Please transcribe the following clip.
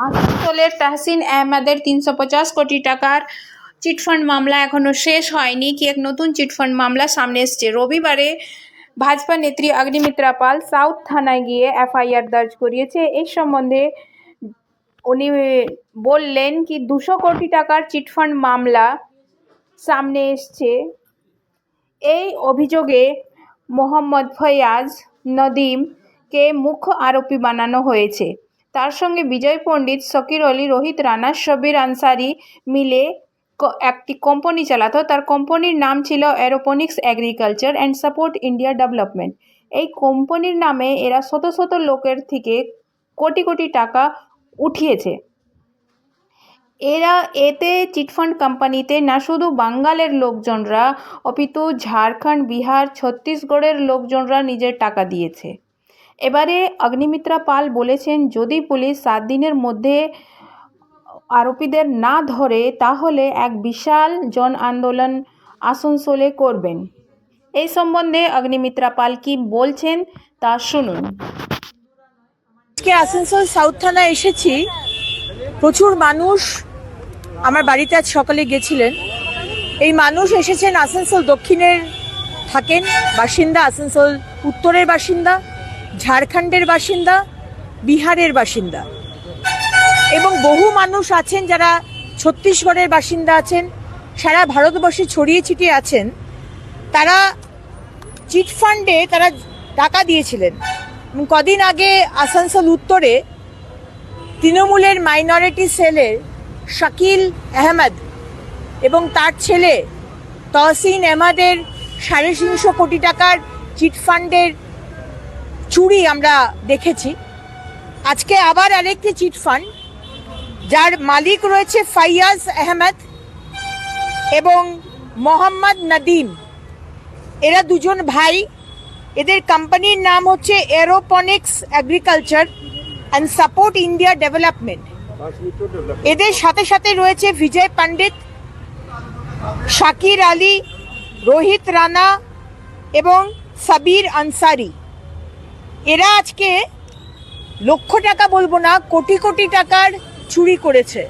আসানসোলের তাহসিন আহমেদের তিনশো পঞ্চাশ কোটি টাকার চিটফান্ড মামলা এখনও শেষ হয়নি। কি এক নতুন চিটফান্ড মামলা সামনে এসছে? রবিবারে ভাজপা নেত্রী অগ্নিমিত্রা পাল সাউথ থানায় গিয়ে এফআইআর দর্জ করিয়েছে। এই সম্বন্ধে উনি বললেন কি, দুশো কোটি টাকার চিটফান্ড মামলা সামনে এসছে। এই অভিযোগে মোহাম্মদ ফয়াজ নদিমকে মুখ্য আরোপি বানানো হয়েছে। তার সঙ্গে বিজয় পণ্ডিত, সকির আলী, রোহিত রানা শবির আনসারি মিলে একটি কোম্পানি চালাতো। তার কোম্পানির নাম ছিল aeroponics agriculture and support India development এই কোম্পানির নামে এরা শত শত লোকের থেকে কোটি কোটি টাকা উঠিয়েছে। এরা এতে চিটফান্ড কোম্পানিতে না শুধু বাঙ্গালের লোকজনরা, অপিতু, ঝাড়খণ্ড, বিহার, ছত্তিশগড়ের লোকজনরা নিজের টাকা দিয়েছে। এবারে অগ্নিমিত্রা পাল বলেছেন, যদি পুলিশ সাত দিনের মধ্যে আরোপীদের না ধরে, তাহলে এক বিশাল জন আন্দোলন আসানসোলে করবেন। এই সম্বন্ধে অগ্নিমিত্রা পাল কি বলছেন, তা শুনুন। আজকে আসানসোল সাউথ থানায় এসেছি। প্রচুর মানুষ আমার বাড়িতে আজ সকালে গেছিলেন। এই মানুষ এসেছেন আসানসোল দক্ষিণের, থাকেন বাসিন্দা আসানসোল উত্তরের বাসিন্দা। ঝাড়খণ্ডের বাসিন্দা, বিহারের বাসিন্দা। এবং বহু মানুষ আছেন যারা ছত্তিশগড়ের বাসিন্দা আছেন, সারা ভারতবর্ষে ছড়িয়ে ছিটিয়ে আছেন। তারা চিটফান্ডে তারা টাকা দিয়েছিলেন। কদিন আগে আসানসোল উত্তরে তৃণমূলের মাইনরিটি সেলের শাকিল আহমেদ এবং তার ছেলে তহসিন আহমেদের সাড়ে তিনশো কোটি টাকার চিটফান্ডের চুরি আমরা দেখেছি। আজকে আবার আরেকটি চিটফান্ড যার মালিক রয়েছে ফাইয়াজ আহমেদ এবং মোহাম্মদ নদিম। এরা দুজন ভাই। এদের কোম্পানির নাম হচ্ছে aeroponics agriculture and support India development. এদের সাথে সাথে রয়েছে বিজয় পণ্ডিত, শাকির আলী, রোহিত রানা এবং সাবির আনসারি। এরা আজকে লক্ষ টাকা বলব না কোটি কোটি টাকার চুরি করেছে।